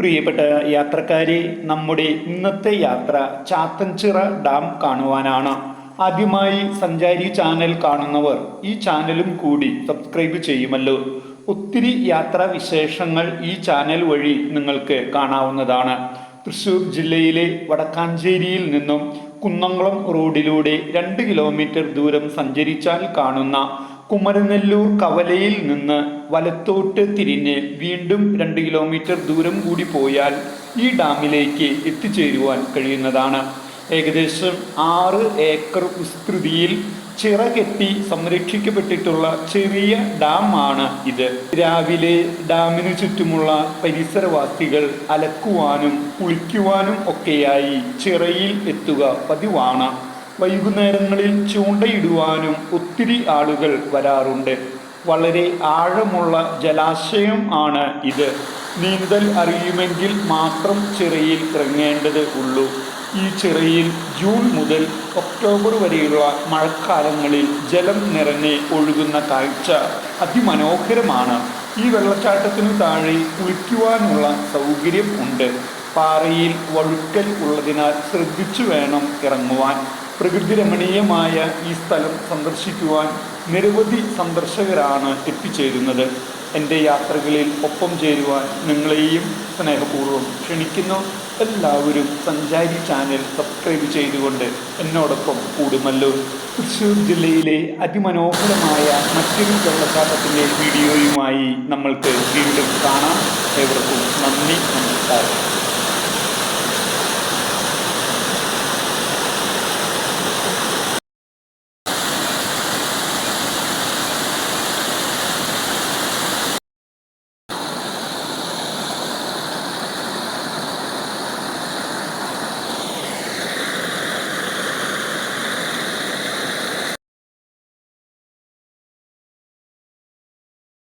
പ്രിയപ്പെട്ട യാത്രക്കാരെ നമ്മുടെ ഇന്നത്തെ യാത്ര ചാത്തൻചിറ ഡാം കാണുവാനാണ്. ആദ്യമായി സഞ്ചാരി ചാനൽ കാണുന്നവർ ഈ ചാനലും കൂടി സബ്സ്ക്രൈബ് ചെയ്യുമല്ലോ. ഒത്തിരി യാത്രാ വിശേഷങ്ങൾ ഈ ചാനൽ വഴി നിങ്ങൾക്ക് കാണാവുന്നതാണ്. തൃശൂർ ജില്ലയിലെ വടക്കാഞ്ചേരിയിൽ നിന്നും കുന്നംകുളം റോഡിലൂടെ രണ്ട് കിലോമീറ്റർ ദൂരം സഞ്ചരിച്ചാൽ കാണുന്ന കുമരനെല്ലൂർ കവലയിൽ നിന്ന് വലത്തോട്ട് തിരിഞ്ഞ് വീണ്ടും രണ്ട് കിലോമീറ്റർ ദൂരം കൂടി പോയാൽ ഈ ഡാമിലേക്ക് എത്തിച്ചേരുവാൻ കഴിയുന്നതാണ്. ഏകദേശം ആറ് ഏക്കർ വിസ്തൃതിയിൽ ചിറകെട്ടി സംരക്ഷിക്കപ്പെട്ടിട്ടുള്ള ചെറിയ ഡാം ആണ് ഇത്. രാവിലെ ഡാമിനു ചുറ്റുമുള്ള പരിസരവാസികൾ അലക്കുവാനും കുളിക്കുവാനും ഒക്കെയായി ചിറയിൽ എത്തുക പതിവാണ്. വൈകുന്നേരങ്ങളിൽ ചൂണ്ടയിടുവാനും ഒത്തിരി ആളുകൾ വരാറുണ്ട്. വളരെ ആഴമുള്ള ജലാശയം ആണ് ഇത്. നീന്തൽ അറിയുമെങ്കിൽ മാത്രം ചിറയിൽ ഇറങ്ങേണ്ടത് ഉള്ളൂ. ഈ ചിറയിൽ ജൂൺ മുതൽ ഒക്ടോബർ വരെയുള്ള മഴക്കാലങ്ങളിൽ ജലം നിറഞ്ഞ് ഒഴുകുന്ന കാഴ്ച അതിമനോഹരമാണ്. ഈ വെള്ളച്ചാട്ടത്തിനു താഴെ കുളിക്കുവാനുള്ള സൗകര്യം ഉണ്ട്. പാറയിൽ വഴുക്കൽ ഉള്ളതിനാൽ ശ്രദ്ധിച്ചു വേണം ഇറങ്ങുവാൻ. പ്രകൃതി രമണീയമായ ഈ സ്ഥലം സന്ദർശിക്കുവാൻ നിരവധി സന്ദർശകരാണ് എത്തിച്ചേരുന്നത്. എന്റെ യാത്രകളിൽ ഒപ്പം ചേരുവാൻ നിങ്ങളെയും സ്നേഹപൂർവം ക്ഷണിക്കുന്നു. എല്ലാവരും സഞ്ചാരി ചാനൽ സബ്സ്ക്രൈബ് ചെയ്തുകൊണ്ട് എന്നോടൊപ്പം കൂടുമല്ലോ. തൃശ്ശൂർ ജില്ലയിലെ അതിമനോഹരമായ മറ്റൊരു വെള്ളച്ചാട്ടത്തിന്റെ വീഡിയോയുമായി നമ്മൾക്ക് വീണ്ടും കാണാം. ഏവർക്കും നന്ദി നമസ്കാരം.